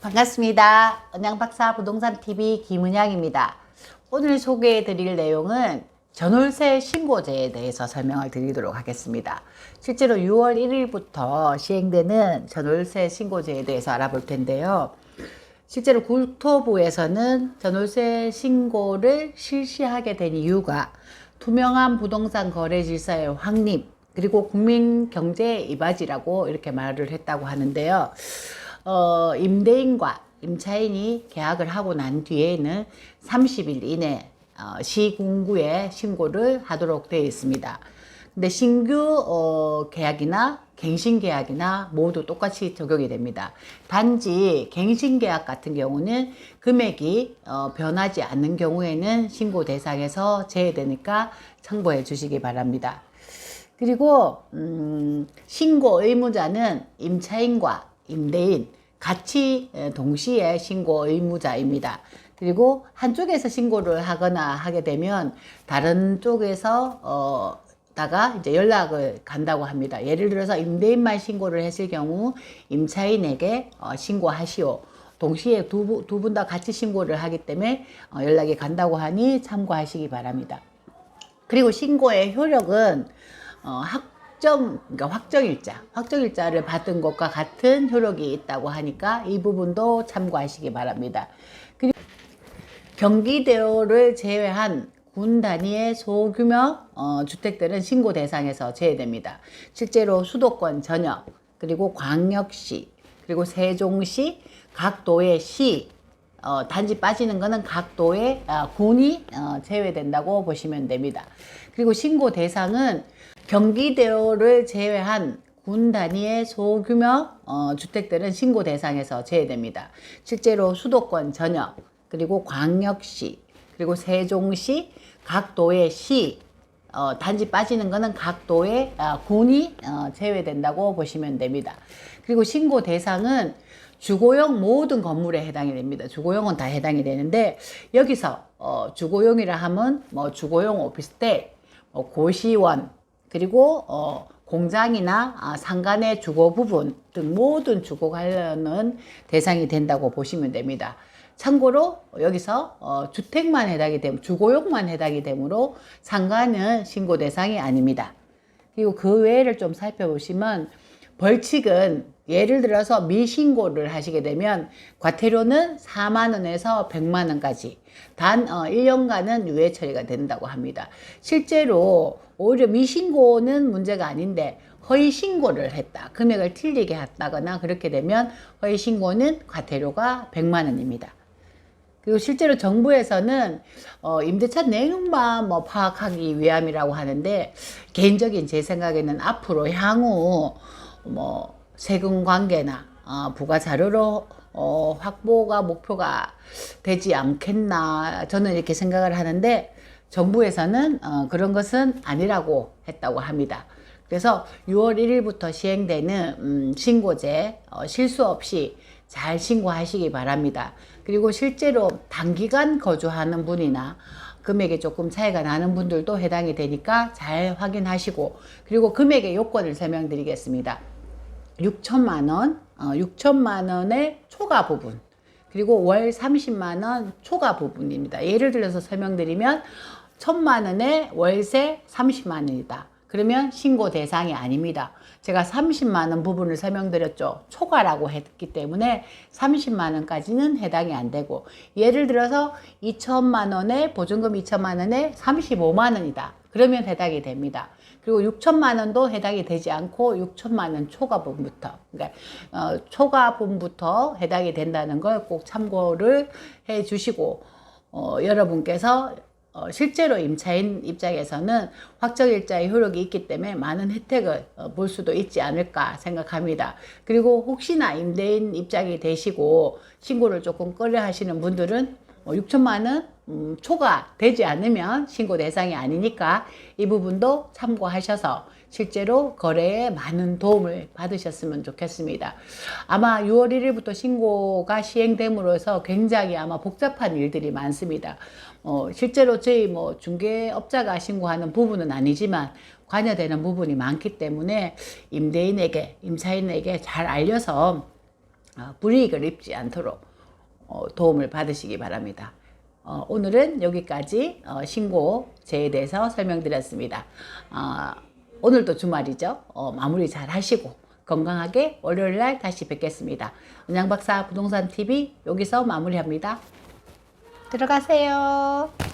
반갑습니다. 은양박사 부동산 TV 김은양입니다. 오늘 소개해 드릴 내용은 전월세 신고제에 대해서 설명을 드리도록 하겠습니다. 실제로 6월 1일부터 시행되는 전월세 신고제에 대해서 알아볼 텐데요. 실제로 국토부에서는 전월세 신고를 실시하게 된 이유가 투명한 부동산 거래 질서의 확립 그리고 국민 경제 이바지라고 이렇게 말을 했다고 하는데요. 어, 임대인과 임차인이 계약을 하고 난 뒤에는 30일 이내 어, 시군구에 신고를 하도록 되어 있습니다. 근데 신규 어, 계약이나 갱신 계약이나 모두 똑같이 적용이 됩니다. 단지 갱신 계약 같은 경우는 금액이 어, 변하지 않는 경우에는 신고 대상에서 제외되니까 참고해 주시기 바랍니다. 그리고 음, 신고 의무자는 임차인과 임대인 같이 에, 동시에 신고 의무자입니다. 그리고 한쪽에서 신고를 하거나 하게 되면 다른 쪽에서 어, 다가 이제 연락을 간다고 합니다. 예를 들어서 임대인만 신고를 했을 경우 임차인에게 어, 신고하시오. 동시에 두 분 다 같이 신고를 하기 때문에 어, 연락이 간다고 하니 참고하시기 바랍니다. 그리고 신고의 효력은 어, 확정, 그러니까 확정일자, 확정일자를 받은 것과 같은 효력이 있다고 하니까 이 부분도 참고하시기 바랍니다. 그리고 경기도를 제외한 군 단위의 소규모 어, 주택들은 신고 대상에서 제외됩니다. 실제로 수도권 전역, 그리고 광역시, 그리고 세종시, 각 도의 시, 어, 단지 빠지는 거는 각 도의 아, 군이 어, 제외된다고 보시면 됩니다. 그리고 신고 대상은 경기도를 제외한 군 단위의 소규모 어, 주택들은 신고 대상에서 제외됩니다. 실제로 수도권 전역, 그리고 광역시, 그리고 세종시, 각 도의 시, 어, 단지 빠지는 거는 각 도의 아, 군이 어, 제외된다고 보시면 됩니다. 그리고 신고 대상은 주거용 모든 건물에 해당이 됩니다. 주거용은 다 해당이 되는데 여기서 어, 주거용이라 하면 뭐 주거용 오피스텔, 뭐 고시원, 그리고 어, 공장이나 아, 상간의 주거 부분 등 모든 주거 관련은 대상이 된다고 보시면 됩니다. 참고로 여기서 어, 주택만 해당이 되면 주거용만 해당이 되므로 상가는 신고 대상이 아닙니다. 그리고 그 외를 좀 살펴보시면 벌칙은 예를 들어서 미신고를 하시게 되면 과태료는 4만 원에서 100만 원까지 단 어, 1년간은 유예 처리가 된다고 합니다. 실제로 오히려 미신고는 문제가 아닌데 허위 신고를 했다. 금액을 틀리게 했다거나 그렇게 되면 허위 신고는 과태료가 100만 원입니다. 그리고 실제로 정부에서는 어, 임대차 내용만 뭐 파악하기 위함이라고 하는데 개인적인 제 생각에는 앞으로 향후 뭐 세금 관계나 어, 부가 자료로 어, 확보가 목표가 되지 않겠나 저는 이렇게 생각을 하는데 정부에서는 어, 그런 것은 아니라고 했다고 합니다. 그래서 6월 1일부터 시행되는 음, 신고제 어, 실수 없이 잘 신고하시기 바랍니다. 그리고 실제로 단기간 거주하는 분이나 금액이 조금 차이가 나는 분들도 해당이 되니까 잘 확인하시고 그리고 금액의 요건을 설명드리겠습니다. 6천만 원, 어, 6천만 원의 초과 부분 그리고 월 30만 원 초과 부분입니다. 예를 들어서 설명드리면 천만 원의 월세 30만 원이다. 그러면 신고 대상이 아닙니다. 제가 30만 원 부분을 설명드렸죠. 초과라고 했기 때문에 30만 원까지는 해당이 안 되고 예를 들어서 2천만 원에 보증금 2천만 원에 35만 원이다. 그러면 해당이 됩니다. 그리고 6천만 원도 해당이 되지 않고 6천만 원 초과분부터 그러니까 어, 초과분부터 해당이 된다는 걸 꼭 참고를 해 주시고 어, 여러분께서 어, 실제로 임차인 입장에서는 확정일자의 효력이 있기 때문에 많은 혜택을 어, 볼 수도 있지 않을까 생각합니다. 그리고 혹시나 임대인 입장이 되시고 신고를 조금 꺼려 하시는 분들은 어, 6천만 원 음, 초과 되지 않으면 신고 대상이 아니니까 이 부분도 참고하셔서 실제로 거래에 많은 도움을 받으셨으면 좋겠습니다. 아마 6월 1일부터 신고가 시행됨으로써 굉장히 아마 복잡한 일들이 많습니다. 어, 실제로 저희 뭐 중개업자가 신고하는 부분은 아니지만 관여되는 부분이 많기 때문에 임대인에게, 임차인에게 잘 알려서 어, 불이익을 입지 않도록 어, 도움을 받으시기 바랍니다. 어, 오늘은 여기까지 어, 신고제에 대해서 설명드렸습니다. 아, 오늘도 주말이죠. 어, 마무리 잘 하시고 건강하게 월요일 날 다시 뵙겠습니다. 은양박사 부동산 TV 여기서 마무리합니다. 들어가세요.